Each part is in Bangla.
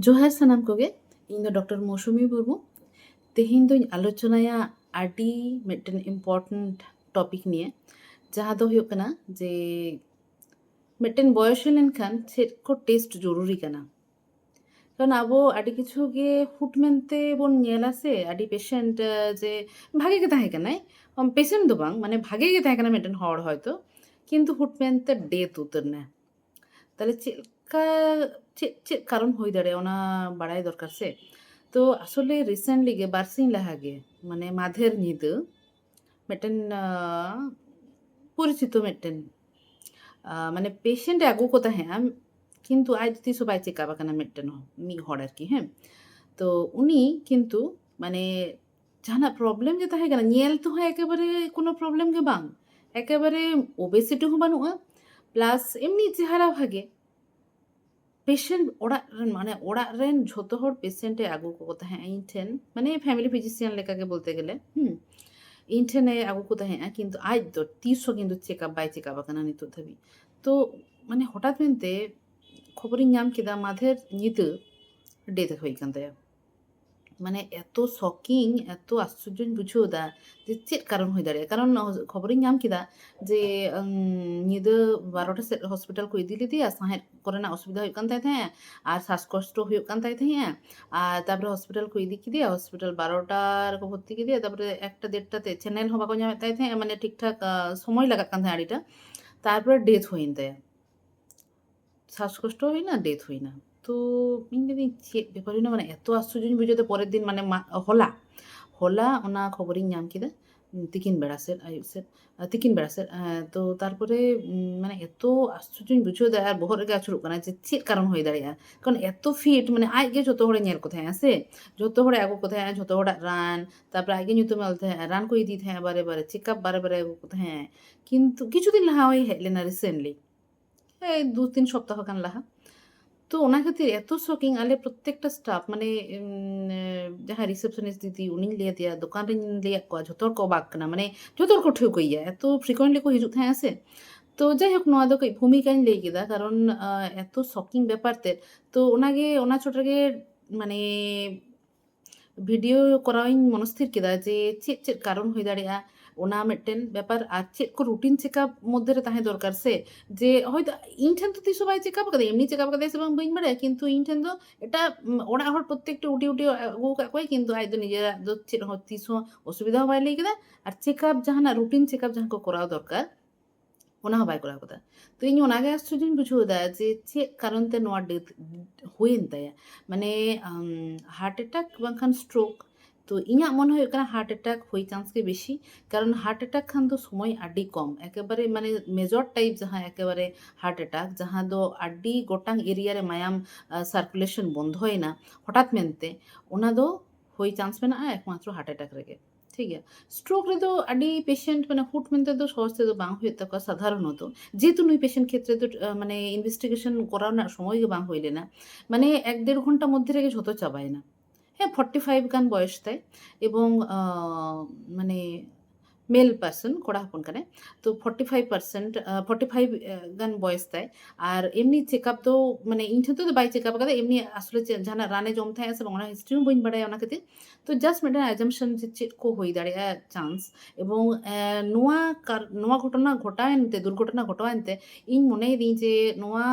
ᱡᱚᱦᱟᱨ ᱥᱟᱱᱟᱢ ᱠᱚᱜᱮ ᱤᱧ ᱫᱚ ᱰᱚᱠᱴᱚᱨ ᱢᱳᱥᱩᱢᱤ ᱢᱩᱨᱢᱩ ᱛᱮᱦᱮᱧ ᱫᱚᱧ ᱟᱞᱳᱪᱚᱱᱟᱭᱟ ᱟᱹᱰᱤ ᱢᱤᱫᱴᱮᱱ ᱤᱢᱯᱚᱨᱴᱮᱱᱴ ᱴᱚᱯᱤᱠ ᱱᱤᱭᱮ ᱡᱟᱦᱟᱸ ᱫᱚ ᱦᱩᱭᱩᱜ ᱠᱟᱱᱟ ᱡᱮ ᱢᱤᱫᱴᱮᱱ ᱵᱚᱭᱚᱥ ᱦᱩᱭ ᱞᱮᱱᱠᱷᱟᱱ ᱪᱮᱫ ᱠᱚ ᱴᱮᱥᱴ ᱡᱚᱨᱩᱨᱤ ᱠᱟᱱᱟ কারণ আবো আᱹᱰᱤ ᱠᱤᱪᱷᱩ ᱜᱮ ᱦᱩᱴ ᱢᱮᱱᱛᱮ ᱵᱚᱱ ᱧᱮᱞᱟ ᱥᱮ ᱟᱹᱰᱤ ᱯᱮᱥᱮন্ᱴ ᱡᱮ ᱵᱷᱟᱜᱮ ᱜᱮ ᱛᱟᱦᱮᱸ ᱠᱟᱱᱟᱭ ᱯᱮᱥᱮᱱᱴ ᱫᱚ ᱵᱟᱝ ᱢᱟᱱᱮ ᱵᱷᱟᱜᱮ ᱜᱮ ᱛᱟᱦᱮᱸ ᱠᱟᱱᱟ ᱢᱤᱫᱴᱮᱱ ᱦᱚᱲ ᱦᱚᱭᱛᱳ ᱠᱤᱱᱛᱩ ᱦᱩᱴ ᱢᱮᱱᱛᱮ ᱰᱮᱛ ᱩᱛᱟᱹᱨ ᱱᱟ ᱛᱟᱦᱞᱮ ᱪᱮᱫ ᱪᱮᱫ ᱪᱮᱫ ᱠᱟᱨᱚᱱ ᱦᱩᱭ ᱫᱟᱲᱮᱭᱟᱜᱼᱟ ᱚᱱᱟ ᱵᱟᱲᱟᱭ ᱫᱚᱨᱠᱟᱨ ᱥᱮ ᱛᱚ ᱟᱥᱚᱞᱮ ᱨᱤᱥᱮᱱᱴᱞᱤ ᱜᱮ ᱵᱟᱨᱥᱤᱧ ᱞᱟᱦᱟᱜᱮ ᱢᱟᱱᱮ ᱢᱟᱫᱷᱮᱨ ᱧᱤᱫᱟᱹ ᱢᱤᱫᱴᱮᱱ পরিচিত ᱢᱤᱫᱴᱮᱱ মানে পেশেন্টে ᱟᱹᱜᱩ ᱠᱚ ᱛᱟᱦᱮᱸᱜᱼᱟ কিন্তু আজ ᱛᱤᱥ ᱦᱚᱸ ᱵᱟᱭ ᱪᱮᱠᱟᱯ ᱟᱠᱟᱱᱟ ᱢᱤᱫᱴᱮᱱ ᱢᱤᱫ ᱦᱚᱲ ᱟᱨᱠᱤ ᱦᱮᱸ ᱛᱚ উনি কিন্তু মানে ᱡᱟᱦᱟᱱᱟᱜ ᱯᱨᱚᱵᱞᱮᱢ ᱜᱮ ᱛᱟᱦᱮᱸ ᱠᱟᱱᱟ ᱧᱮᱞ ᱛᱮᱦᱚᱸ ᱮᱠᱮᱵᱟᱨᱮ ᱠᱳᱱᱳ ᱯᱨᱚᱵᱞᱮᱢ ᱜᱮ ᱵᱟᱝ ᱮᱠᱮᱵᱟᱨᱮ ওবেসিটি ᱦᱚᱸ ᱵᱟᱹᱱᱩᱜᱼᱟ ᱯᱞᱟᱥ এমনি চেহারা ভাগে পেশেন্ট ওরা মানে ওরা রেন ঝত হর পেশেন্টের আগুক কথা হ্যাঁ ইনঠেন মানে ফ্যামিলি ফিজিশিয়ান লেখাকে বলতে গেলে হুম ᱤᱧᱴᱷᱮᱱᱮ ᱟᱹᱜᱩ ᱠᱚ ᱛᱟᱦᱮᱸᱜᱼᱟ ᱠᱤᱱᱛᱩ ᱟᱡ ᱫᱚ ᱛᱤᱥ ᱦᱚᱸ ᱠᱤᱱᱛᱩ ᱪᱮᱠᱟᱯ ᱵᱟᱭ ᱪᱮᱠᱟᱯ ᱟᱠᱟᱱᱟ ᱱᱤᱛᱚᱜ ᱫᱷᱟᱹᱵᱤᱡ ᱛᱚ ᱢᱟᱱᱮ ᱦᱚᱴᱟᱛ ᱢᱮᱱᱛᱮ ᱠᱷᱚᱵᱚᱨᱤᱧ ᱧᱟᱢ ᱠᱮᱫᱟ ᱢᱟᱫᱷᱮᱨ ᱧᱤᱫᱟᱹ ᱰᱮᱛᱷ ᱦᱩᱭ ᱟᱠᱟᱱ ᱛᱟᱭᱟ মানে এত শকিং এত আশ্চর্য বুঝো দা, যে ᱪᱮᱫ কারণ হয়ে দাঁড়িয়ে। কারণ খবরই নাম কি দা? যে নিদ বারোটা সেট হসপিটাল কই দিলি সাহে করে না অসুবিধা হয়ে কান থাকে আর শ্বাসকষ্ট হয়ে কান তাই আর তারপরে হসপিটাল কই দিকে দিয়ে হসপিটাল বারোটার ভর্তি দিয়ে, তারপরে একটা দেড়টাতে চ্যানেল হবা কো তাই থাকে মানে ঠিকঠাক সময় লাগা কান থাকে আড়িটা। তারপরে ডেথ হয়ে তাই শ্বাসকষ্ট হই না ডেথ হই না ᱤᱧ ᱪᱮᱫ ᱵᱮᱯᱟᱨ ᱦᱩᱭᱱᱟ ᱢᱟᱱᱮ ᱮᱛᱚ ᱟᱥᱪᱚᱨᱡᱚᱧ ᱵᱩᱡᱷᱟᱹᱣ ᱫᱟ ᱯᱚᱨᱮᱨ ᱫᱤᱱ ᱢᱟᱱᱮ ᱦᱚᱞᱟ ᱦᱚᱞᱟ ᱚᱱᱟ ᱠᱷᱚᱵᱚᱨᱤᱧ ᱧᱟᱢ ᱠᱮᱫᱟ ᱛᱤᱠᱤᱱ ᱵᱮᱲᱟ ᱥᱮᱫ ᱟᱹᱭᱩᱵ ᱥᱮᱫ ᱛᱤᱠᱤᱱ ᱵᱮᱲᱟ ᱥᱮᱫ ᱛᱚ ᱛᱟᱨᱯᱚᱨᱮ ᱢᱟᱱᱮ ᱮᱛᱚ ᱟᱥᱪᱚᱨᱡᱚᱧ ᱵᱩᱡᱷᱟᱹᱣ ᱫᱟ ᱟᱨ ᱵᱚᱦᱚᱜ ᱨᱮᱜᱮ ᱟᱹᱪᱩᱨᱚᱜ ᱠᱟᱱᱟ ᱡᱮ ᱪᱮᱫ ᱠᱟᱨᱚᱱ ᱦᱩᱭ ᱫᱟᱲᱮᱭᱟᱜᱼᱟ ᱠᱟᱨᱚᱱ ᱮᱛᱚ ᱯᱷᱤᱴ ᱢᱟᱱᱮ ᱟᱡᱜᱮ ᱡᱷᱚᱛᱚ ᱦᱚᱲᱮ ᱧᱮᱞ ᱠᱚ ᱛᱟᱦᱮᱸᱜᱼᱟ ᱥᱮ ᱡᱷᱚᱛᱚ ᱦᱚᱲᱮ ᱟᱹᱜᱩ ᱠᱚ ᱛᱟᱦᱮᱸᱜᱼᱟ ᱡᱷᱚᱛᱚ ᱦᱚᱲᱟᱜ ᱨᱟᱱ ᱛᱟᱨᱯᱚᱨᱮ ᱟᱡᱜᱮ ᱧᱩᱛᱩᱢᱮ ᱚᱞ ᱛᱟᱦᱮᱸᱜᱼᱟ ᱨᱟᱱ ᱠᱚ ᱤᱫᱤ ᱛᱟᱦᱮᱸᱜᱼᱟ ᱵᱟᱨᱮ ᱵᱟᱨᱮ ᱪᱮᱠᱟᱯ ᱵᱟᱨᱮ ᱵᱟᱨᱮ ᱟᱹᱜᱩ ᱠᱚ ᱛᱟᱦᱮᱸᱜ ᱠᱤᱱᱛᱩ ᱠᱤᱪᱷᱩ ᱫᱤᱱ ᱞᱟᱦᱟ ᱦᱮᱡ ᱞᱮᱱᱟ ᱨᱤᱥᱮᱱᱴᱞᱤ ᱦᱮᱸ ᱫᱩ ᱛᱤᱱ ᱥᱚᱯᱛᱟᱦᱚ ᱜᱟᱱ ᱞᱟᱦᱟ তো ওনার খাতির এত শকিং আলে প্রত্যেকটা স্টাফ মানে ᱡᱟᱦᱟᱸ রিসেপশনিস্ট দিদি উনি লিয়ে দিয়া দোকান ᱨᱮᱧ ᱞᱟᱹᱭᱟᱫ ᱠᱚᱣᱟ ᱡᱷᱚᱛᱚ ᱦᱚᱲ ᱠᱚ ᱚᱵᱟᱠ ᱠᱟᱱᱟ ᱢᱟᱱᱮ ᱡᱷᱚᱛᱚ ᱦᱚᱲ ᱠᱚ ᱴᱷᱟᱹᱣᱠᱟᱹᱭᱟ এত ফ্রিকোয়েন্টলি ᱠᱚ ᱦᱤᱡᱩᱜ ᱛᱟᱦᱮᱸᱜᱼᱟ ᱥᱮ তো যাই হোক নোয়া দো ভূমিকাই ᱞᱟᱹᱭ ᱠᱮᱫᱟ ᱠᱟᱨᱚᱱ এত শকিং ব্যাপার ᱛᱮ তো ᱚᱱᱟᱜᱮ ᱚᱱᱟ ᱪᱷᱚᱴ ᱨᱮᱜᱮ মানে ভিডিও করাইᱧ মনস্থির কেদা যে ᱪᱮᱫ ᱪᱮᱫ কারণ হয়ে দাঁড়িয়েᱜᱼᱟ ᱚᱱᱟ ᱢᱤᱫᱴᱮᱱ ᱵᱮᱯᱟᱨ ᱟᱨ ᱪᱮᱫ ᱠᱚ ᱨᱩᱴᱤᱱ ᱪᱮᱠᱟᱯ ᱢᱚᱫᱽᱫᱷᱮ ᱨᱮ ᱛᱟᱦᱮᱸ ᱫᱚᱨᱠᱟᱨ ᱥᱮ ᱡᱮ ᱦᱚᱭᱛᱳ ᱤᱧ ᱴᱷᱮᱱ ᱫᱚ ᱛᱤᱥ ᱦᱚᱸ ᱵᱟᱭ ᱪᱮᱠᱟᱯ ᱠᱟᱫᱟ ᱮᱢᱱᱤ ᱪᱮᱠᱟᱯ ᱠᱟᱫᱟᱭ ᱥᱮ ᱵᱟᱝ ᱵᱟᱹᱧ ᱵᱟᱲᱟᱭᱟ ᱠᱤᱱᱛᱩ ᱤᱧ ᱴᱷᱮᱱ ᱫᱚ ᱮᱴᱟᱜ ᱚᱲᱟᱜ ᱦᱚᱲ ᱯᱨᱚᱛᱮᱠᱴᱤ ᱩᱴᱤ ᱩᱴᱤ ᱟᱹᱜᱩ ᱟᱠᱟᱫ ᱠᱚᱣᱟᱭ ᱠᱤᱱᱛᱩ ᱟᱡ ᱫᱚ ᱱᱤᱡᱮᱨᱟᱜ ᱫᱚ ᱪᱮᱫ ᱦᱚᱸ ᱛᱤᱥ ᱦᱚᱸ ᱚᱥᱩᱵᱤᱫᱟ ᱦᱚᱸ ᱵᱟᱭ ᱞᱟᱹᱭ ᱠᱮᱫᱟ ᱟᱨ ᱪᱮᱠᱟᱯ ᱡᱟᱦᱟᱱᱟᱜ ᱨᱩᱴᱤᱱ ᱪᱮᱠᱟᱯ ᱡᱟᱦᱟᱸ ᱠᱚ ᱠᱚᱨᱟᱣ ᱫᱚᱨᱠᱟᱨ ᱚᱱᱟ ᱦᱚᱸ ᱵᱟᱭ ᱠᱚᱨᱟᱣ ᱠᱟᱫᱟ ᱛᱚ ᱤᱧ ᱚᱱᱟᱜᱮ ᱟᱥᱪᱚᱨᱡᱚᱧ ᱵᱩᱡᱷᱟᱹᱣᱫᱟ ᱡᱮ ᱪᱮᱫ ᱠᱟᱨᱚᱱ ᱛᱮ ᱱᱚᱣᱟ ᱰᱮᱛᱷ ᱦᱩᱭᱮᱱ ᱛᱟᱭᱟ ᱢᱟᱱᱮ ᱦᱟᱨᱴ ᱮᱴᱟᱠ ᱵᱟᱝᱠᱷᱟᱱ ᱥᱴᱨᱳᱠ ᱛᱚ ᱤᱧᱟᱹᱜ ᱢᱚᱱᱮ ᱦᱩᱭᱩᱜ ᱠᱟᱱᱟ ᱦᱟᱨᱴ ᱮᱴᱟᱠ ᱦᱩᱭ ᱪᱟᱱᱥ ᱜᱮ ᱵᱮᱥᱤ ᱠᱟᱨᱚᱱ ᱦᱟᱨᱴ ᱮᱴᱟᱠ ᱠᱷᱟᱱ ᱫᱚ ᱥᱚᱢᱚᱭ ᱟᱹᱰᱤ ᱠᱚᱢ ᱮᱠᱮᱵᱟᱨᱮ ᱢᱟᱱᱮ ᱢᱮᱡᱚᱨ ᱴᱟᱭᱤᱯ ᱡᱟᱦᱟᱸ ᱮᱠᱮᱵᱟᱨᱮ ᱦᱟᱨᱴ ᱮᱴᱟᱠ ᱡᱟᱦᱟᱸ ᱫᱚ ᱟᱹᱰᱤ ᱜᱚᱴᱟᱝ ᱮᱨᱤᱭᱟ ᱨᱮ ᱢᱟᱭᱟᱢ ᱥᱟᱨᱠᱩᱞᱮᱥᱚᱱ ᱵᱚᱱᱫᱚᱭᱮᱱᱟ ᱦᱚᱴᱟᱛ ᱢᱮᱱᱛᱮ ᱚᱱᱟ ᱫᱚ ᱦᱩᱭ ᱪᱟᱱᱥ ᱢᱮᱱᱟᱜᱼᱟ ᱮᱠᱢᱟᱛᱨᱚ ᱦᱟᱨᱴ ᱮᱴᱟᱠ ᱨᱮᱜᱮ ᱴᱷᱤᱠ ᱜᱮᱭᱟ ᱥᱴ্ᱨᱳᱠ ᱨᱮᱫᱚ ᱟᱹᱰᱤ ᱯᱮᱥᱮন্ᱴ ᱢᱟᱱᱮ ᱦᱩᱴ ᱢᱮᱱᱛᱮ ᱫᱚ ᱥᱚᱦᱚᱡ ᱛᱮᱫᱚ ᱵᱟᱝ ᱦᱩᱭᱩᱜ ᱛᱟᱠᱚᱣᱟ ᱥᱟᱫᱷᱟᱨᱚᱱᱚᱛᱚ ᱡᱮᱦᱮᱛᱩ ᱱᱩᱭ ᱯᱮᱥᱮᱱᱴ ᱠᱷᱮᱛᱨᱮ ᱫᱚ ᱢᱟᱱᱮ ᱤᱱᱵᱷᱮᱥᱴᱤᱜᱮᱥᱚᱱ ᱠᱚᱨᱟᱣ ᱨᱮᱱᱟᱜ ᱥᱚᱢᱚᱭ ᱜᱮ ᱵᱟᱝ ᱦᱩᱭ ᱞᱮᱱᱟ ᱢᱟᱱᱮ ᱮᱠ ᱰᱮᱲ ᱜᱷᱚᱱᱴᱟ ᱢᱚᱫᱽᱫᱷᱮ ᱨᱮᱜᱮ ᱡᱷᱚᱛᱚ ᱪᱟᱵᱟᱭᱮᱱᱟ হ্যাঁ ফর্টি ফাইভ গান বয়স তাই এবং মানে মেল পার্সন কড়া হপন কানে তো forty five percent forty five গান বয়স তাই আর এমনি চেক আপ ᱫᱚ ᱢᱟᱱᱮ ᱤᱧ ᱴᱷᱮᱱ ᱫᱚ ᱵᱟᱭ ᱪᱮᱠ ᱟᱯ ᱠᱟᱫᱟ ᱮᱢᱱᱤ ᱟᱥᱚᱞᱮ ᱡᱟᱦᱟᱱᱟᱜ ᱨᱟᱱᱮ ᱡᱚᱢ ᱛᱟᱦᱮᱸᱜᱼᱟ ᱥᱮ ᱵᱟᱝ ᱚᱱᱟ ᱦᱤᱥᱴᱨᱤ ᱦᱚᱸ ᱵᱟᱹᱧ ᱵᱟᱰᱟᱭᱟ ᱚᱱᱟ ᱠᱷᱟᱹᱛᱤᱨ ᱛᱚ ᱡᱟᱥᱴ ᱢᱤᱫᱴᱟᱝ অ্যাজাম্পশন যে ᱪᱮᱫ ᱠᱚ ᱦᱩᱭ ᱫᱟᱲᱮᱭᱟᱜᱼᱟ ᱪᱟᱱᱥ ᱮᱵᱚᱝ ᱱᱚᱣᱟ ᱱᱚᱣᱟ ᱜᱷᱚᱴᱚᱱᱟ ᱜᱷᱚᱴᱟᱣᱮᱱᱛᱮ ᱫᱩᱨᱜᱷᱚᱴᱚᱱᱟ ᱜᱷᱚᱴᱟᱣᱮᱱᱛᱮ ᱤᱧ ᱢᱚᱱᱮᱭᱮᱫᱤᱧ ᱡᱮ ᱱᱚᱣᱟ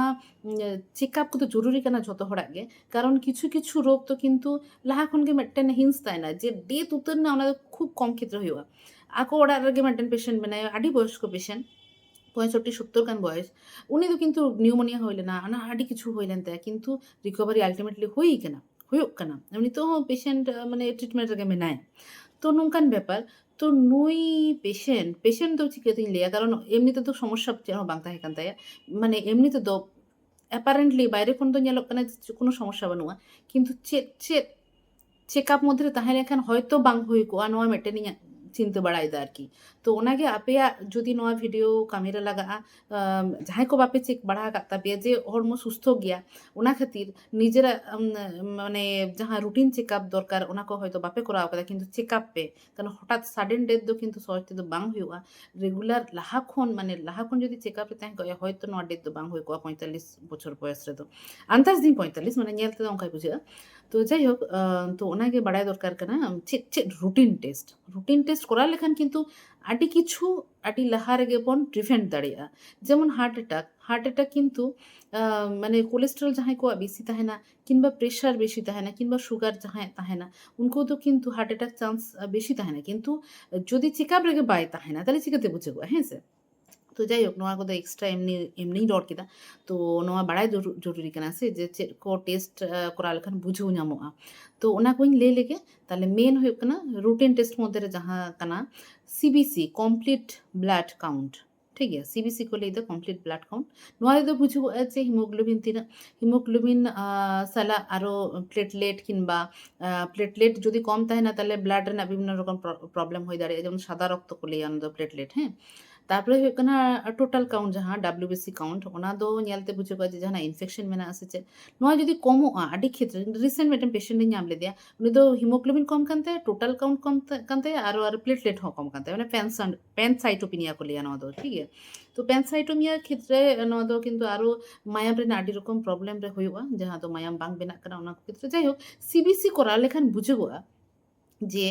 চেক আপ ᱠᱚᱫᱚ ᱡᱚᱨᱩᱨᱤ ᱠᱟᱱᱟ ᱡᱚᱛᱚ ᱦᱚᱲᱟᱜ ᱜᱮ ᱠᱟᱨᱚᱱ ᱠᱤᱪᱷᱩ ᱠᱤᱪᱷু ᱨᱳᱜᱽ ᱫᱚ ᱠᱤᱱᱛᱩ ᱞᱟᱦᱟ ᱠᱷᱚᱱ ᱜᱮ ᱢᱤᱫᱴᱮᱱ ᱦᱤᱱᱥ ᱛᱟᱦᱮᱱᱟ ᱡᱮ ᱰᱮᱛ ᱩᱛᱟᱹᱨ ᱨᱮᱱᱟᱜ ᱚᱱᱟ ᱫᱚ ᱠᱷᱩᱵ ᱠᱚᱢ ᱠᱷᱮᱛᱨᱮ ᱦᱩᱭᱩᱜᱼᱟ আকো ওরা আগে আরোগ্য পেশেন্ট বেনায় আডি বয়স্ক পেশেন্ট পঁয়ষট্টি সত্তর কান বয়স। উনি তো কিন্তু নিউমোনিয়া হইলেন না মানে আনা আডি কিছু হইলেন তাই কিন্তু রিকভারি আলটিমেটলি হই কেন হইক কেন। এমনি তো পেশেন্ট মানে ট্রিটমেন্ট আগে মেনায় তো নৌকান ব্যাপার তো নুই পেশেন্ট পেশেন্ট তো চিকিৎসা লেয়া কারণ এমনিতে তো সমস্যা যেন বাং বাংতা কান তাই। মানে এমনিতে তো অ্যাপারেন্টলি বাইরে কোন তো নিয়ে কেন কোনো সমস্যা বানুয়া কিন্তু চেক চেক চেক আপ মধ্যে তাহলে এখন হয়তো বাং ᱦᱩᱭ ᱠᱚᱜᱼᱟ নয় ᱢᱤᱫᱴᱮᱱ চিনতে ᱵᱟᱲᱟᱭᱮᱫᱟ ᱟᱨᱠᱤ ᱛᱚ ᱚᱱᱟᱜᱮ ᱟᱯᱮᱭᱟᱜ ᱡᱩᱫᱤ ᱱᱚᱣᱟ ᱵᱷᱤᱰᱤᱭᱳ ᱠᱟᱹᱢᱤᱨᱮ ᱞᱟᱜᱟᱜᱼᱟ ᱡᱟᱦᱟᱸᱭ ᱠᱚ ᱵᱟᱯᱮ ᱪᱮᱠ ᱵᱟᱲᱟ ᱟᱠᱟᱫ ᱛᱟᱯᱮᱭᱟ ᱡᱮ ᱦᱚᱲᱢᱚ ᱥᱩᱥᱛᱷᱚ ᱜᱮᱭᱟ ᱚᱱᱟ ᱠᱷᱟᱹᱛᱤᱨ ᱱᱤᱡᱮᱨᱟᱜ ᱢᱟᱱᱮ ᱡᱟᱦᱟᱸ ᱨᱩᱴᱤᱱ ᱪᱮᱠᱟᱯ ᱫᱚᱨᱠᱟর ᱚᱱᱟ ᱠᱚ ᱦᱚᱭᱛᱚ ᱵᱟᱯᱮ ᱠᱚᱨᱟᱣ ᱟᱠᱟᱫᱟ ᱠᱤᱱᱛᱩ ᱪᱮᱠᱟᱯ ᱯᱮ কারণ হঠাৎ সাডেন ডেথ ᱫᱚ ᱠᱤᱱᱛᱩ ᱥᱚᱦᱚᱡ ᱛᱮᱫᱚ ᱵᱟᱝ ᱦᱩᱭᱩᱜᱼᱟ ᱨᱮᱜᱩᱞᱟᱨ ᱞᱟᱦᱟ ᱠᱷᱚᱱ ᱢᱟᱱᱮ ᱞᱟᱦᱟ ᱠᱷᱚᱱ ᱡᱩᱫᱤ ᱪᱮᱠᱟᱯ ᱨᱮ ᱛᱟᱦᱮᱸ ᱠᱚᱜᱼᱟ ᱦᱚᱭᱛᱚ ᱱᱚᱣᱟ ᱰᱮথ ᱫᱚ ᱵᱟᱝ ᱦᱩᱭ ᱠᱚᱜᱼᱟ ᱯᱚঁᱭᱛᱟᱞᱞᱤᱥ ᱵᱚᱪᱷᱚᱨ ᱵᱚᱭᱚᱥ ᱨᱮᱫᱚ ᱟᱱᱫᱟᱡ ᱫᱤᱱ ᱯᱚঁᱭᱛᱟᱞᱞᱤস ᱢᱟᱱᱮ ᱧᱮᱞ ᱛᱮᱫᱚ ᱚᱱᱠᱟᱭ ᱵᱩᱡᱷᱟᱹᱜᱼᱟ ᱛᱚ ᱡᱟᱭᱦᱳᱠ ᱛᱚ ᱚᱱᱟᱜᱮ ᱵᱟᱲᱟᱭ ᱫᱚᱨᱠᱟᱨ ᱠᱟᱱᱟ ᱪᱮᱫ ᱪᱮᱫ ᱨᱩᱴᱤᱱ ᱴᱮᱥᱴ ᱨᱩᱴᱤᱱ ᱴᱮᱥᱴ ᱠᱚᱨᱟᱣ ᱞᱮᱠᱷᱟᱱ ᱠᱤᱱᱛᱩ ᱟᱹᱰᱤ ᱠᱤᱪᱷᱩ ᱟᱹᱰᱤ ᱞᱟᱦᱟ ᱨᱮᱜᱮ ᱵᱚᱱ ᱯᱨᱤᱵᱷᱮᱱᱴ ᱫᱟᱲᱮᱭᱟᱜᱼᱟ ᱡᱮᱢᱚᱱ ᱦᱟর্ᱴ ᱮᱴᱟᱠ ᱦᱟর্ᱴ ᱮᱴᱟᱠ ᱠᱤᱱᱛᱩ ᱢᱟᱱᱮ ᱠᱳᱞᱮᱥᱴᱨᱚᱞ ᱡᱟᱦᱟᱸᱭ ᱠᱚᱣᱟᱜ ᱵᱮᱥᱤ ᱛᱟᱦᱮᱱᱟ ᱠᱤᱝᱵᱟ ᱯᱨᱮᱥᱟᱨ ᱵᱮᱥᱤ ᱛᱟᱦᱮᱱᱟ ᱠᱤᱝᱵᱟ ᱥᱩᱜᱟᱨ ᱡᱟᱦᱟᱸᱭᱟᱜ ᱛᱟᱦᱮᱱᱟ ᱩᱱᱠᱩ ᱫᱚ ᱠᱤᱱᱛᱩ ᱦᱟর্ᱴ ᱮᱴᱟᱠ ᱪᱟন্ᱥ ᱵᱮᱥᱤ ᱛᱟᱦᱮᱱᱟ ᱠᱤᱱᱛᱩ ᱡᱩᱫᱤ ᱪᱮᱠᱟᱯ ᱨᱮᱜᱮ ᱵᱟᱭ ᱛᱟᱦᱮᱱᱟ ᱛᱟᱦᱚᱞᱮ ᱪᱤᱠᱟᱹᱛᱮ ᱵᱩᱡᱷᱟᱹᱜᱚᱜᱼᱟ ᱦᱮᱸ ᱥᱮ তো যাই হোক ᱱᱚᱣᱟ ᱠᱚᱫᱚ ᱮᱠᱥᱴᱨᱟ ᱮᱢᱱᱤ ᱮᱢᱱᱤᱧ ᱨᱚᱲ ᱠᱮᱫᱟ ᱛᱚ ᱱᱚᱣᱟ ᱵᱟᱲᱟᱭ ᱡᱚᱨᱩ- ᱡᱚᱨᱩᱨᱤ ᱠᱟᱱᱟ ᱥᱮ ᱡᱮ ᱪᱮᱫ ᱠᱚ ᱴᱮᱥᱴ ᱠᱚᱨᱟᱣ ᱞᱮᱠᱷᱟᱱ ᱵᱩᱡᱷᱟᱹᱣ ᱧᱟᱢᱚᱜᱼᱟ ᱛᱚ ᱚᱱᱟ ᱠᱚᱧ ᱞᱟᱹᱭ ᱞᱮᱜᱮ ᱛᱟᱦᱞᱮ ᱢᱮᱱ ᱦᱩᱭᱩᱜ ᱠᱟᱱᱟ ᱨᱩᱴᱤᱱ ᱴᱮᱥᱴ ᱢᱚᱫᱽᱫᱷᱮ ᱨᱮ ᱡᱟᱦᱟᱸ ᱠᱟᱱᱟ সিবিসি কমপ্লিট ব্লাড কাউন্ট ঠিক ᱜᱮᱭᱟ সিবিসি ᱠᱚ ᱞᱟᱹᱭᱫᱟ ᱠᱚᱢᱯᱞᱤᱴ ᱵᱞᱟᱰ কাউন্ট ᱱᱚᱣᱟ ᱨᱮᱫᱚ ᱵᱩᱡᱷᱟᱹᱜᱚᱜᱼᱟ ᱡᱮ হিমোগ্লোবিন ᱛᱤᱱᱟᱹᱜ হিমোগ্লোবিন সালা আরও প্লেটলেট কিংবা প্লেটলেট যদি কম তাহেনা তাহলে ব্লাড ᱨᱮᱱᱟᱜ বিভিন্ন রকম প্রবলেম হয়ে দাঁড়িয়ে যেমন সাদা রক্ত ᱠᱚ ᱞᱟᱹᱭᱟ ᱚᱱᱟ ᱫᱚ প্লেটলেট হ্যাঁ ᱛᱟᱨᱯᱚᱨᱮ ᱦᱩᱭᱩᱜ ᱠᱟᱱᱟ ᱴᱳᱴᱟᱞ ᱠᱟᱣᱩᱱᱴ ᱡᱟᱦᱟᱸ ᱰᱟᱵᱞᱤᱭᱩ ᱵᱤᱥᱤ ᱠᱟᱣᱩᱱᱴ ᱚᱱᱟ ᱫᱚ ᱧᱮᱞᱛᱮ ᱵᱩᱡᱷᱟᱹᱜᱼᱟ ᱡᱮ ᱡᱟᱦᱟᱱᱟᱜ ᱤᱱᱯᱷᱮᱠᱥᱮᱱ ᱢᱮᱱᱟᱜᱼᱟ ᱥᱮ ᱪᱮᱫ ᱱᱚᱣᱟ ᱡᱩᱫᱤ ᱠᱚᱢᱚᱜᱼᱟ ᱟᱹᱰᱤ ᱠᱷᱮᱛᱨᱮ ᱨᱤᱥᱮᱱᱴ ᱢᱤᱫᱴᱮᱱ ᱯᱮᱥᱮᱱᱴ ᱤᱧ ᱧᱟᱢ ᱞᱮᱫᱮᱭᱟ ᱩᱱᱤ ᱫᱚ ᱦᱤᱢᱳᱜᱞᱳᱵᱤᱱ ᱠᱚᱢ ᱠᱟᱱ ᱛᱟᱭᱟ ᱴᱳᱴᱟल ᱠᱟᱣᱩᱱᱴ ᱠᱚᱢ ᱠᱟᱱ ᱛᱟᱭᱟ ᱟᱨ ᱟᱨ ᱯᱞᱮᱴᱞᱮᱴ ᱦᱚᱸ ᱠᱚᱢ ᱠᱟᱱ ᱛᱟᱭᱟ ᱢᱟᱱᱮ ᱯᱮᱱᱥᱟᱱ ᱯᱮᱱᱥᱟᱭᱴᱳᱯᱤᱱᱤᱭᱟ ᱠᱚ ᱞᱟᱹᱭᱟ ᱱᱚᱣᱟ ᱫᱚ ᱴᱷᱤᱠ ᱜᱮᱭᱟ ᱛᱚ ᱯᱮᱱᱥᱟᱭᱴᱳᱢᱤᱭᱟ ᱠᱷᱮᱛᱨᱮ ᱱᱚᱣᱟ ᱫᱚ ᱠᱤᱱᱛᱩ ᱟᱨᱚ ᱢᱟᱭᱟᱢ ᱨᱮᱱᱟᱜ ᱟᱹᱰᱤ ᱨᱚᱠᱚᱢ ᱯᱨᱚᱵᱞᱮᱢ ᱨᱮ ᱦᱩᱭᱩᱜᱼᱟ ᱡᱟᱦᱟᱸ ᱫᱚ ᱢᱟᱭᱟᱢ ᱵᱟᱝ ᱵᱮᱱᱟᱜ ᱠᱟᱱᱟ ᱚᱱᱟ ᱠᱷᱮᱛᱨᱮ ᱡᱟᱭᱦᱳᱠ ᱥᱤᱵᱤᱥᱤ ᱠᱚᱨᱟᱣ ᱞᱮᱠᱷᱟᱱ ᱵᱩᱡᱷᱟᱹᱜᱚᱜᱼᱟ যে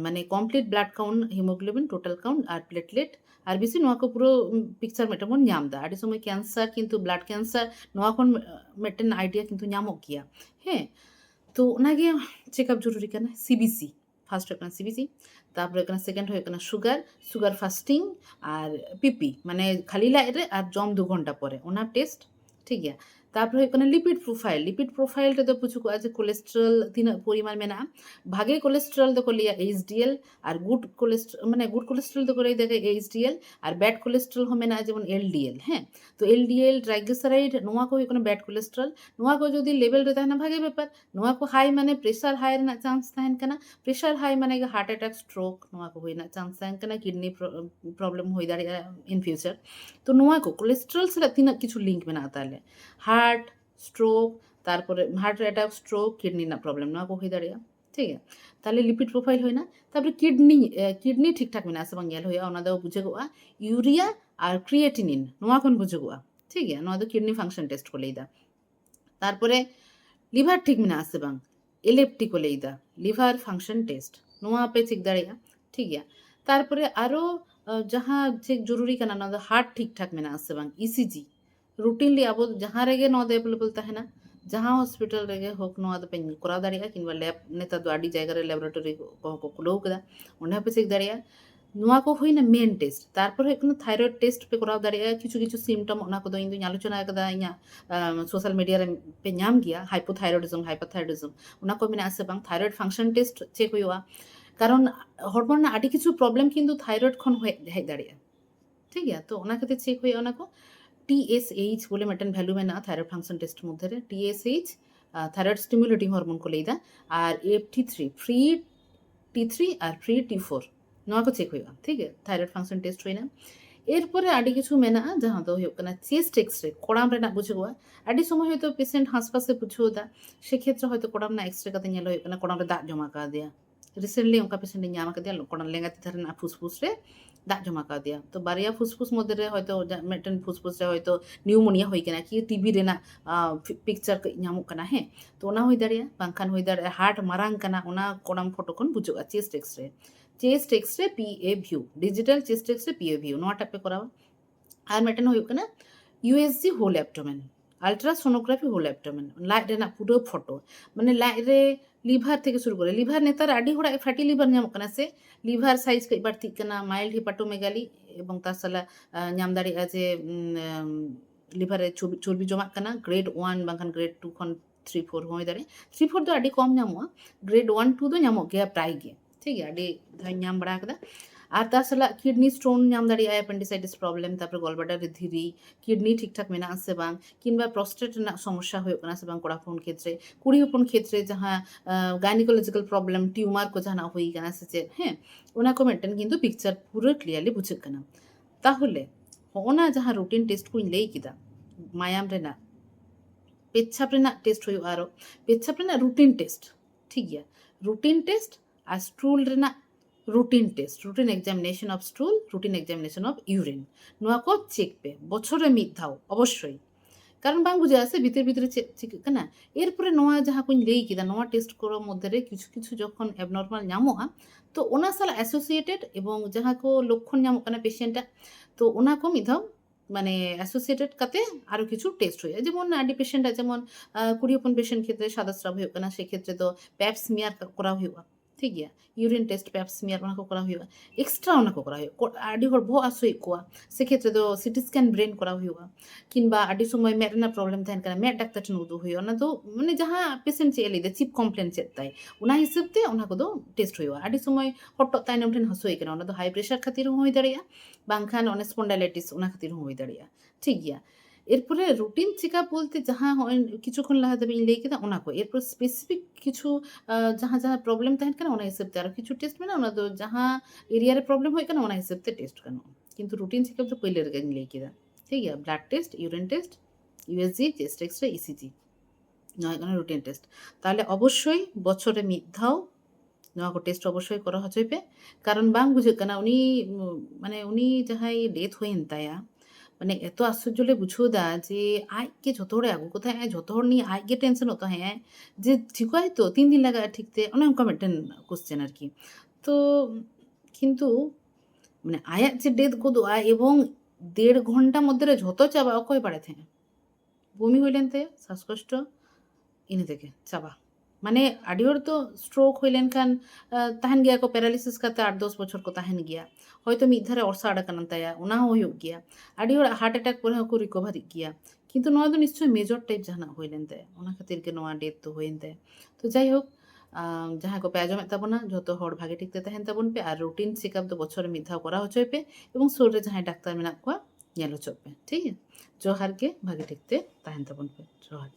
মানে complete blood count haemoglobin total count আর প্লেটলেট ᱟᱨ ᱵᱤᱥᱤ ᱱᱚᱣᱟ ᱠᱚ ᱯᱩᱨᱟᱹ ᱯᱤᱠᱪᱟᱨ ᱢᱤᱫᱴᱮᱱ ᱵᱚᱱ ᱧᱟᱢ ᱮᱫᱟ ᱟᱹᱰᱤ ᱥᱚᱢᱚᱭ ᱠᱮᱱᱥᱟᱨ ᱠᱤᱱᱛᱩ ᱵᱞᱟᱰ ᱠᱮᱱᱥᱟᱨ ᱱᱚᱣᱟ ᱠᱷᱚᱱ ᱢᱤᱫᱴᱮᱱ ᱟᱭᱰᱤᱭᱟ ᱠᱤᱱᱛᱩ ᱧᱟᱢᱚᱜ ᱜᱮᱭᱟ ᱦᱮᱸ ᱛᱚ ᱚᱱᱟᱜᱮ ᱪᱮᱠᱟᱯ ᱡᱚᱨᱩᱨᱤ ᱠᱟᱱᱟ ᱥᱤᱵᱤᱥᱤ ফার্স্ট হয়ে সিবিসি তারপরে কেন সেকেন্ড হয়ে কেন সুগার সুগার ফাস্টিং আর পিপি মানে খালি লাইরে আর জম দু ঘণ্টা পরে ওনার টেস্ট ঠিক গিয়া তারপরে এখানে লিপিড প্রোফাইল লিপিড প্রোফাইলটা তো প্রচুর আছে কোলেস্ট্রল তিন পরিমাণ মেনা। ভাগে কোলেস্ট্রল তো করলে এইচডিএল আর গুড কোলেস্ট্রল মানে গুড কোলেস্ট্রল তো করে দেখে এইচডিএল আর ব্যাড কোলেস্ট্রল হবে না যেমন এলডিএল হ্যাঁ? তো এলডিএল ট্রাইগ্লিসারাইড নোয়া কো এখানে ব্যাড কোলেস্ট্রল নোয়া কো যদি লেভেল রে থাকে না ভাগে ব্যাপার। নোয়া কো হাই মানে প্রেসার হাই না চান্স থাকেন কেনা। প্রেসার হাই মানে হার্ট অ্যাটাক স্ট্রোক নোয়া কো হই না চান্স থাকেন কেনা কিডনি প্রবলেম হই দাঁড়িয়ে ইন ফিউচার তো নোয়া কো কোলেস্ট্রল সাথে তিন কিছু লিঙ্ক মেনা তাহলে। হার্ট হার্ট স্ট্রোক তারপরে হার্ট অ্যাটাক স্ট্রোক কিডনি না প্রবলেম না কই দাঁড়িয়া ঠিক আছে? তাহলে লিপিড প্রোফাইল হয় না। তারপরে কিডনি কিডনি ঠিকঠাক মেনা আসে বাঙ্গাল হয়ে ওনা বুঝে গোয়া ইউরিয়া আর ক্রিয়েটিনিন নোয়া কোন বুঝে গোয়া ঠিক আছে? নোয়া দো কিডনি ফাংশন টেস্ট করলেই দা। তারপরে লিভার ঠিক মেনা আসে বাং এলেপটি করলেই দা। লিভার ফাংশন টেস্ট নোয়া পে ঠিক দাঁড়িয়া ঠিক আছে? তারপরে আরও যাহা যে জরুরি কেন না হার্ট ঠিকঠাক মেনা আসে বাং ইসিজি ᱨᱩᱴᱤᱱᱞᱤ ᱟᱵᱚ ᱡᱟᱦᱟᱸ ᱨᱮᱜᱮ ᱱᱚᱣᱟ ᱫᱚ ᱮᱵᱮᱞᱮᱵᱮᱞ ᱛᱟᱦᱮᱱᱟ ᱡᱟᱦᱟᱸ ᱦᱚᱥᱯᱤᱴᱟᱞ ᱨᱮᱜᱮ ᱦᱳᱠ ᱱᱚᱣᱟ ᱫᱚᱯᱮ ᱠᱚᱨᱟᱣ ᱫᱟᱲᱮᱭᱟᱜᱼᱟ ᱠᱤᱝᱵᱟ ᱞᱮᱵ ᱱᱮᱛᱟᱨ ᱫᱚ ᱟᱹᱰᱤ ᱡᱟᱭᱜᱟ ᱨᱮ ᱞᱮᱵᱚᱨᱮᱴᱚᱨᱤ ᱠᱚᱦᱚᱸ ᱠᱚ ᱠᱷᱩᱞᱟᱹᱣ ᱠᱟᱫᱟ ᱚᱸᱰᱮ ᱦᱚᱸᱯᱮ ᱪᱮᱠ ᱫᱟᱲᱮᱭᱟᱜᱼᱟ ᱱᱚᱣᱟ ᱠᱚ ᱦᱩᱭᱱᱟ ᱢᱮᱱ ᱴᱮᱥᱴ ᱛᱟᱨᱯᱚᱨ ᱦᱩᱭᱩᱜ ᱠᱟᱱᱟ ᱛᱷᱟᱭᱨᱚᱭᱮᱰ ᱴᱮᱥᱴ ᱯᱮ ᱠᱚᱨᱟᱣ ᱫᱟᱲᱮᱭᱟᱜᱼᱟ ᱠᱤᱪᱷᱩ ᱠᱤᱪᱷু ᱥᱤᱢᱴᱚᱢ ᱚᱱᱟ ᱠᱚᱫᱚ ᱤᱧ ᱫᱚᱧ ᱟᱞᱳᱪᱚᱱᱟ ᱟᱠᱟᱫᱟ ᱤᱧᱟᱹᱜ ᱥᱳᱥᱟᱞ ᱢᱤᱰᱤᱭᱟ ᱨᱮ ᱯᱮ ᱧᱟᱢ ᱜᱮᱭᱟ ᱦᱟᱭᱯᱳᱛᱷᱟᱭᱨᱚᱭᱰᱤᱡᱚᱢ ᱦᱟᱭᱯᱟᱛᱷᱟᱭᱨᱚᱭᱰᱤᱡᱚᱢ ᱚᱱᱟ ᱠᱚ ᱢᱮᱱᱟᱜ ᱟᱥᱮ ᱵᱟᱝ ᱛᱷᱟᱭᱨᱚᱭᱮᱰ ᱯᱷᱟᱝᱥᱚᱱ ᱴᱮᱥᱴ ᱪᱮᱠ ᱦᱩᱭᱩᱜᱼᱟ কারণ হরমোন ᱨᱮᱱᱟᱜ ᱟᱹᱰᱤ ᱠᱤᱪᱷᱩ ᱯᱨᱚᱵᱞᱮᱢ ᱠᱤᱱᱛᱩ ᱛᱷᱟᱭᱨᱚᱭᱮᱰ ᱠᱷᱚᱱ ᱦᱮᱡ ᱫᱟᱲᱮᱭᱟᱜᱼᱟ ᱴᱷᱤᱠ ᱜᱮᱭᱟ ᱛᱚ ᱚᱱᱟ ᱠᱷᱟᱹᱛᱤᱨ ᱪᱮᱠ ᱦᱩᱭᱩᱜᱼᱟ ᱚᱱᱟ ᱠᱚ টিএসএইচ বলে মেটান ভ্যালু মেনা থাইরয়েড ফাংশন টেস্ট মধ্যে টিএসএইচ থাইরয়েড স্টিমুলেটিং হরমোন কো লেইদা আর F T three free T three আর ফ্রি টি ফোর নয় চেক ᱪᱮᱠ ঠিক আছে? থাইরয়েড ফাংশন টেস্ট হয়ে না। এরপরে আডি কিছু মেনা, যাহা তো হয়ে কানা চেস্ট এক্সরে রে রেনা বুঝুয়া আডি সময় হয়তো পেশেন্ট হাসপাসে বুঝুদা সে ক্ষেত্রে হয়তো কড়াম না এক্সরে কাতে নিয়ে হয়ে কড়াম রে দাগ জমা কা দিয়া। রিসেন্টলি ওকা পেশেন্ট নিয়ে আমাকে দিয়া কড়াম লেঙ্গাতে ধরে না ফুসফুস ᱫᱟᱜ ᱡᱚᱢᱟ ᱠᱟᱣᱫᱮᱭᱟ ᱛᱚ ᱵᱟᱨᱭᱟ ᱯᱷᱩᱥᱯᱷᱩᱥ ᱢᱚᱫᱽᱫᱷᱮ ᱨᱮ ᱦᱚᱭᱛᱚ ᱢᱤᱫᱴᱮᱱ ᱯᱷᱩᱥᱯᱷᱩᱥ ᱨᱮ ᱦᱚᱭᱛᱚ ᱱᱤᱭᱩᱢᱳᱱᱤᱭᱟ ᱦᱩᱭ ᱠᱟᱱᱟ ᱠᱤ ᱴᱤᱵᱤ ᱨᱮᱱᱟᱜ ᱯᱤᱠᱪᱟᱨ ᱠᱟᱹᱡ ᱧᱟᱢᱚᱜ ᱠᱟᱱᱟ ᱦᱮᱸ ᱛᱚ ᱚᱱᱟ ᱦᱩᱭ ᱫᱟᱲᱮᱭᱟᱜᱼᱟ ᱵᱟᱝᱠᱷᱟᱱ ᱦᱩᱭ ᱫᱟᱲᱮᱭᱟᱜᱼᱟ ᱦᱟᱨᱴ ᱢᱟᱨᱟᱝ ᱠᱟᱱᱟ ᱚᱱᱟ ᱠᱚᱲᱟᱢ ᱯᱷᱳᱴᱳ ᱠᱷᱚᱱ ᱵᱩᱡᱩᱜᱼᱟ chest X-ray chest X-ray P A view digital chest X-ray P A view ᱱᱚᱣᱟᱴᱟᱜ ᱯᱮ ᱠᱚᱨᱟᱣᱟ ᱟᱨ ᱢᱤᱫᱴᱮᱱ ᱦᱩᱭᱩᱜ ᱠᱟᱱᱟ USG whole abdomen ultrasonography whole abdomen ᱞᱟᱡ ᱨᱮᱱᱟᱜ পুরো ফটো মানে লাইট রে লিভার থেকে শুরু করে লিভার নেতার আডি হড়া ফ্যাটি লিভার নাম কানা সে লিভার সাইজ কই বাড়তি কানা মাইল্ড হিপাটোমেগালি এবং তার সালা নাম দাঁড়িয়ে যে লিভারে চর্বি জমা কানা গ্রেড ওয়ান বাখান গ্রেড টু খন থ্রি ফোর হয়ে দাঁড়ে থ্রি ফোর তো আডি কম নামা গ্রেড ওয়ান টু তো নামো গিয়া প্রায় গিয়ে। ঠিক আছে, আডি ধর নাম বাড়া কাদা আর তাছাড়া কিডনি স্টোন নাম দাঁড়িয়ে অ্যাপেন্ডিসাইটিস প্রবলেম তারপরে গলবাডারের ধিরি কিডনি ঠিকঠাক মেনা আসে বাং, কিংবা প্রস্টেট সমস্যা হয়ে ওখানে আসে বাং কোড়াপন ক্ষেত্রে কুড়িহপন ক্ষেত্রে যাহা গাইনিকোলজিক্যাল প্রবলেম টিউমার কো যাহা হয়ে কানা সে চেয়ে হ্যাঁ ওনা মেনটেন কিন্তু পিকচার পুরো ক্লিয়ারলি বুঝে কেন। তাহলে ওনা যাহা রুটিন টেস্ট কুইন লেই কিদা? মায়াম রেনা পেচ্ছাপ রেনা টেস্ট হয়ে আরও পেচ্ছাপ রেনা রুটিন টেস্ট ঠিক গিয়া। রুটিন টেস্ট আর stool রেনা routine test routine examination of stool routine examination of urine নোয়াকো check পে বছরে মিদ ধাও অবশ্যই। কারণ বাং বুঝে আছে, ভিতরে ভিতরে চিকিৎসা না? এরপরে নোয়া যাহা কোন লেই কিনা নোয়া টেস্ট করার মধ্যে কিছু কিছু যখন অ্যাবনর্মাল নামোয়া হ্যাঁ, তো ওনার সাল অ্যাসোসিয়েটেড এবং যাহা কো লক্ষণ নামো কেন পেশেন্টটা তো ওনা কো মিধাও মানে অ্যাসোসিয়েটেড কাতে আরও কিছু টেস্ট হয়ে যায়। যেমন আডি ডিপেশেন্টরা যেমন কুড়িয়পন পেশেন্ট ক্ষেত্রে সাদা স্রাব হয়ে সেক্ষেত্রে তো প্যাপস মিয়ার করা হয়ে ᱴᱷᱤᱠ ᱜᱮᱭᱟ ᱤᱭᱩᱨᱤᱱ ᱴᱮᱥᱴ ᱯᱮᱯ ᱥᱢᱤᱭᱟᱨ ᱚᱱᱟ ᱠᱚ ᱠᱚᱨᱟᱣ ᱦᱩᱭᱩᱜᱼᱟ ᱮᱠᱥᱴᱨᱟ ᱚᱱᱟ ᱠᱚ ᱠᱚᱨᱟᱣ ᱦᱩᱭᱩᱜᱼᱟ ᱟᱹᱰᱤ ᱦᱚᱲ ᱵᱚᱦᱚᱜ ᱦᱟᱹᱥᱩᱭᱮᱫ ᱠᱚᱣᱟ ᱥᱮ ᱠᱷᱮᱛᱨᱮ ᱫᱚ ᱥᱤᱴᱤ ᱥᱠᱮᱱ ᱵᱨᱮᱱ ᱠᱚᱨᱟᱣ ᱦᱩᱭᱩᱜᱼᱟ ᱠᱤᱝᱵᱟ ᱟᱹᱰᱤ ᱥᱚᱢᱚᱭ ᱢᱮᱫ ᱨᱮᱱᱟᱜ ᱯᱨᱚᱵᱞᱮᱢ ᱛᱟᱦᱮᱱ ᱠᱟᱱᱟ ᱢᱮᱫ ᱰᱟᱠᱛᱟᱨ ᱴᱷᱮᱱ ᱩᱫᱩᱜ ᱦᱩᱭᱩᱜᱼᱟ ᱚᱱᱟ ᱫᱚ ᱢᱟᱱᱮ ᱡᱟᱦᱟᱸ ᱯᱮᱥᱮᱱᱴ ᱪᱮᱫ ᱮ ᱞᱟᱹᱭᱫᱟ ᱪᱤᱯ ᱠᱚᱢᱯᱞᱮᱱ ᱪᱮᱫ ᱛᱟᱭ ᱚᱱᱟ ᱦᱤᱥᱟᱹᱵ ᱛᱮ ᱚᱱᱟ ᱠᱚᱫᱚ ᱴᱮᱥᱴ ᱦᱩᱭᱩᱜᱼᱟ ᱟᱹᱰᱤ ᱥᱚᱢᱚᱭ ᱦᱚᱴᱚᱜ ᱛᱟᱭᱱᱚᱢ ᱴᱷᱮᱱ ᱦᱟᱹᱥᱩᱭᱮ ᱠᱟᱱᱟ ᱚᱱᱟ ᱫᱚ ᱦᱟᱭ ᱯᱨᱮᱥᱟᱨ ᱠᱷᱟᱹᱛᱤᱨ ᱦᱚᱸ ᱦᱩᱭ ᱫᱟᱲᱮᱭᱟᱜᱼᱟ ᱵᱟᱝᱠᱷᱟᱱ ᱚᱱᱮ ᱥᱯᱚᱱᱰᱟᱞᱟᱭᱴᱤᱥ ᱚᱱᱟ ᱠᱷᱟᱹᱛᱤᱨ ᱦᱚᱸ ᱦᱩᱭ ᱫᱟᱲᱮᱭᱟᱜᱼᱟ ᱴᱷᱤᱠ ᱜᱮᱭᱟ ᱮᱨᱯᱚᱨᱮ ᱨᱩᱴᱤᱱ ᱪᱮᱠᱟᱯ ᱵᱚᱞᱛᱮ ᱡᱟᱦᱟᱸ ᱦᱚᱸᱜᱼᱚᱭ ᱠᱤᱪᱷᱩᱠᱷᱚᱱ ᱞᱟᱦᱟ ᱫᱷᱟᱹᱵᱤᱡ ᱞᱟᱹᱭ ᱠᱮᱫᱟ ᱚᱱᱟ ᱠᱚ ᱮᱨᱯᱚᱨ ᱥᱯᱮᱥᱤᱯᱷᱤᱠ ᱠᱤᱪᱷᱩ ᱡᱟᱦᱟᱸ ᱡᱟᱦᱟᱸ ᱯᱨᱚᱵᱞᱮᱢ ᱛᱟᱦᱮᱱ ᱠᱟᱱᱟ ᱚᱱᱟ ᱦᱤᱥᱟᱹᱵᱽ ᱛᱮ ᱟᱨ ᱠᱤᱪᱷᱩ ᱴᱮᱥᱴ ᱢᱮᱱᱟᱜᱼᱟ ᱚᱱᱟ ᱫᱚ ᱡᱟᱦᱟᱸ ᱮᱨᱤᱭᱟ ᱨᱮ ᱯᱨᱚᱵᱞᱮᱢ ᱦᱩᱭᱩᱜ ᱠᱟᱱᱟ ᱚᱱᱟ ᱦᱤᱥᱟᱹᱵᱽ ᱛᱮ ᱴᱮᱥᱴ ᱜᱟᱱᱚᱜᱼᱟ ᱠᱤᱱᱛᱩ ᱨᱩᱴᱤᱱ ᱪᱮᱠᱟᱯ ᱫᱚ ᱯᱳᱭᱞᱳ ᱨᱮᱜᱮᱧ ᱞᱟᱹᱭ ᱠᱮᱫᱟ ᱴᱷᱤᱠ ᱜᱮᱭᱟ blood test urine test USG chest X-ray ECG নয় কোনো রুটিন টেস্ট তাহলে অবশ্যই বছরে মিথ ধাও ᱱᱚᱣᱟ ᱠᱚ ᱴᱮᱥᱴ ᱚᱵᱚᱥᱥᱳᱭ ᱠᱚᱨᱟᱣ ᱦᱚᱪᱚᱭ ᱯᱮ ᱠᱟᱨᱚᱱ ᱵᱟᱝ ᱵᱩᱡᱷᱟᱹᱜ ᱠᱟᱱᱟ ᱩᱱᱤ ᱢᱟᱱᱮ ᱩᱱᱤ ᱡᱟᱦᱟᱸᱭ ᱰᱮᱛ ᱦᱩᱭᱮᱱ ᱛᱟᱭᱟ মানে এত আশ্চর্য বুঝো দা যে আইকে যতরে আগু কোথায়? হ্যাঁ, যত হর নিয়ে আইকে টেনশন হতো? হ্যাঁ যে ঠিক হয় তো, তিন দিন লাগা ঠিক তে অনেক কমেন্টেন কোশ্চেন আর কি। তো কিন্তু মানে আয়া যে ডেথ গোদোয়া এবং দেড় ঘণ্টা মধ্যে যত চাবা অকয় পারে থে বমি হইলেন তে, শ্বাসকষ্ট ইনি থেকে চাবা। ᱢᱟᱱᱮ ᱟᱹᱰᱤ ᱦᱚᱲ ᱫᱚ ᱥᱴᱨᱳᱠ ᱦᱩᱭ ᱞᱮᱱᱠᱷᱟᱱ ᱛᱟᱦᱮᱱ ᱜᱮᱭᱟ ᱠᱚ ᱯᱮᱨᱟᱞᱤᱥᱤᱥ ᱠᱟᱛᱮ ᱟᱴ ᱫᱚᱥ ᱵᱚᱪᱷᱚᱨ ᱠᱚ ᱛᱟᱦᱮᱱ ᱜᱮᱭᱟ ᱦᱚᱭᱛᱳ ᱢᱤᱫ ᱫᱷᱟᱨᱮ ᱚᱨᱥᱟᱲ ᱟᱠᱟᱱ ᱛᱟᱭᱟ ᱚᱱᱟ ᱦᱚᱸ ᱦᱩᱭᱩᱜ ᱜᱮᱭᱟ ᱟᱹᱰᱤ ᱦᱚᱲᱟᱜ ᱦᱟᱨᱴ ᱮᱴᱟᱠ ᱯᱚᱨᱮ ᱦᱚᱸᱠᱚ ᱨᱤᱠᱚᱵᱷᱟᱨᱤᱜ ᱜᱮᱭᱟ ᱠᱤᱱᱛᱩ ᱱᱚᱣᱟ ᱫᱚ ᱱᱤᱥᱪᱚᱭ ᱢᱮᱡᱚᱨ ᱴᱟᱭᱤᱯ ᱡᱟᱦᱟᱱᱟᱜ ᱦᱩᱭ ᱞᱮᱱ ᱛᱟᱭᱟ ᱚᱱᱟ ᱠᱷᱟᱹᱛᱤᱨ ᱜᱮ ᱱᱚᱣᱟ ᱰᱮᱛ ᱫᱚ ᱦᱩᱭᱮᱱ ᱛᱟᱭᱟ ᱛᱚ ᱡᱟᱭᱦᱳᱠ ᱡᱟᱦᱟᱸ ᱠᱚᱯᱮ ᱟᱸᱡᱚᱢᱮᱫ ᱛᱟᱵᱚᱱᱟ ᱡᱷᱚᱛᱚ ᱦᱚᱲ ᱵᱷᱟᱜᱮ ᱴᱷᱤᱠ ᱛᱮ ᱛᱟᱦᱮᱱ ᱛᱟᱵᱚᱱ ᱯᱮ ᱟᱨ ᱨᱩᱴᱤᱱ ᱪᱮᱠᱟᱯ ᱫᱚ ᱵᱚᱪᱷᱚᱨ ᱨᱮ ᱢᱤᱫ ᱫᱷᱟᱣ ᱠᱚᱨᱟᱣ ᱦᱚᱪᱚᱭ ᱯᱮ ᱮᱵᱚᱝ ᱥᱩᱨ ᱨᱮ ᱡᱟᱦᱟᱸᱭ ᱰᱟᱠᱛᱟᱨ ᱢᱮᱱᱟᱜ ᱠᱚᱣᱟ ᱧᱮᱞ ᱦᱚᱪᱚᱜ ᱯᱮ ᱴᱷᱤᱠ ᱜᱮᱭᱟ ᱡᱚᱦᱟᱨ ᱜᱮ ᱵᱷᱟᱜᱮ ᱴᱷᱤᱠ ᱛᱮ ᱛᱟᱦᱮᱱ ᱛᱟᱵᱚᱱ ᱯᱮ ᱡᱚᱦᱟᱨ